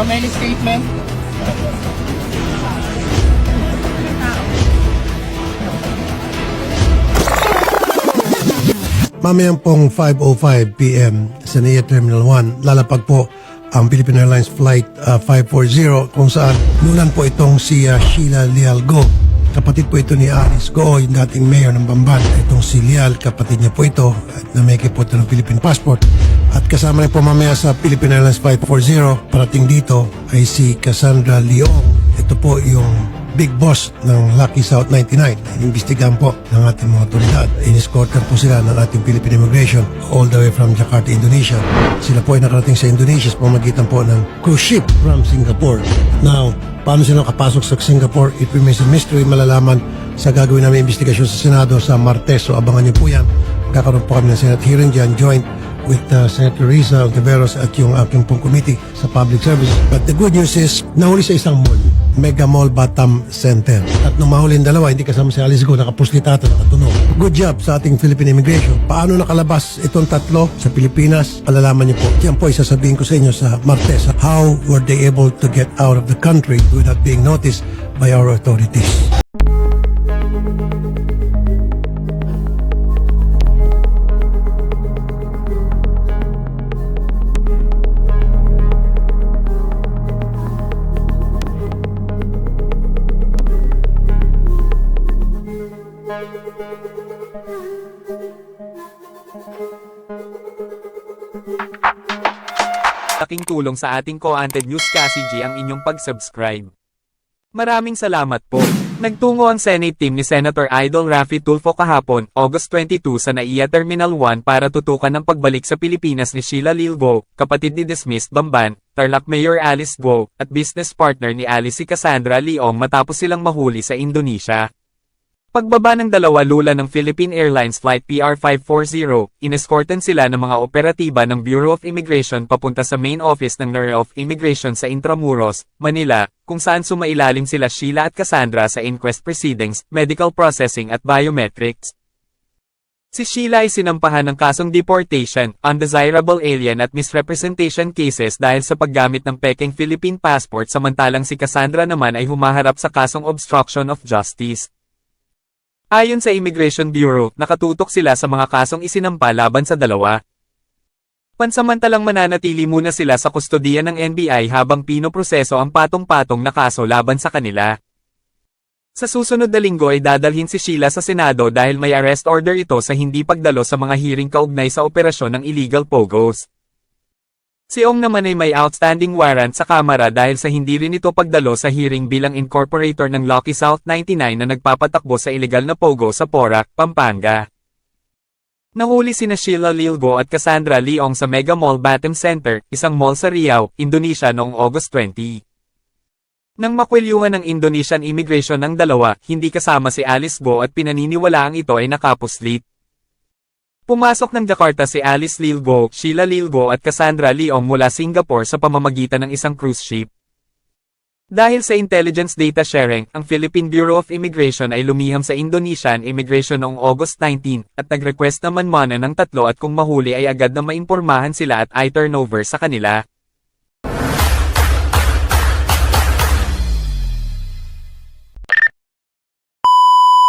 any statement? Mamayang pong 5.05 p.m. sa NIA Terminal 1, lalapag po ang Philippine Airlines Flight uh, 540 kung saan nunan po itong si uh, Sheila Lialgo. Kapatid po ito ni Alice Go, yung dating mayor ng Bamban. Itong si Lial, kapatid niya po ito, at nameke po ito ng Philippine passport. At kasama rin po mamaya sa Philippine Airlines Flight 40, parating dito ay si Cassandra Leong. Ito po yung big boss ng Lucky South 99. Inimbestigahan po ng ating mga otoridad. Iniscortan po sila ng ating Philippine Immigration all the way from Jakarta, Indonesia. Sila po ay nakarating sa Indonesia sa pamagitan po ng cruise ship from Singapore. Now, paano sila nakapasok sa Singapore? It remains a mystery. Malalaman sa gagawin namin investigasyon sa Senado sa Martes. So abangan niyo po yan. Kakaroon po kami ng Senate hearing dyan, joint with uh, Senator Riza Ontiveros at yung aking pong committee sa public service. But the good news is, nahuli sa isang mall, Mega Mall Batam Center. At nung mahuli yung dalawa, hindi kasama si Alice Go, nakapuslitato, nakatunog. Good job sa ating Philippine Immigration. Paano nakalabas itong tatlo sa Pilipinas? Alalaman niyo po. Yan po isasabihin ko sa inyo sa Martes. How were they able to get out of the country without being noticed by our authorities? Laking tulong sa ating Koanted News Kasi G ang inyong pag-subscribe. Maraming salamat po. Nagtungo ang Senate team ni Senator Idol Raffy Tulfo kahapon, August 22 sa NAIA Terminal 1 para tutukan ang pagbalik sa Pilipinas ni Sheila Lilbo, kapatid ni dismissed Bamban, Tarlac Mayor Alice Guo, at business partner ni Alice si Cassandra Leong matapos silang mahuli sa Indonesia. Pagbaba ng dalawa lula ng Philippine Airlines Flight PR540, inescortan sila ng mga operatiba ng Bureau of Immigration papunta sa main office ng Bureau of Immigration sa Intramuros, Manila, kung saan sumailalim sila Sheila at Cassandra sa inquest proceedings, medical processing at biometrics. Si Sheila ay sinampahan ng kasong deportation, undesirable alien at misrepresentation cases dahil sa paggamit ng peking Philippine passport samantalang si Cassandra naman ay humaharap sa kasong obstruction of justice. Ayon sa Immigration Bureau, nakatutok sila sa mga kasong isinampa laban sa dalawa. Pansamantalang mananatili muna sila sa kustodiya ng NBI habang pinoproseso ang patong-patong na kaso laban sa kanila. Sa susunod na linggo ay dadalhin si Sheila sa Senado dahil may arrest order ito sa hindi pagdalo sa mga hearing kaugnay sa operasyon ng illegal pogos. Si Ong naman ay may outstanding warrant sa Kamara dahil sa hindi rin ito pagdalo sa hearing bilang incorporator ng Lucky South 99 na nagpapatakbo sa illegal na pogo sa Porac, Pampanga. Nahuli sina Sheila Lilbo at Cassandra Leong sa Mega Mall Batem Center, isang mall sa Riau, Indonesia noong August 20. Nang makwilyuhan ng Indonesian immigration ng dalawa, hindi kasama si Alice Go at pinaniniwalaang ito ay nakapuslit. Pumasok ng Jakarta si Alice Lilgo, Sheila Lilgo at Cassandra Leong mula Singapore sa pamamagitan ng isang cruise ship. Dahil sa intelligence data sharing, ang Philippine Bureau of Immigration ay lumiham sa Indonesian Immigration noong August 19 at nag-request naman mana ng tatlo at kung mahuli ay agad na maimpormahan sila at i-turnover sa kanila.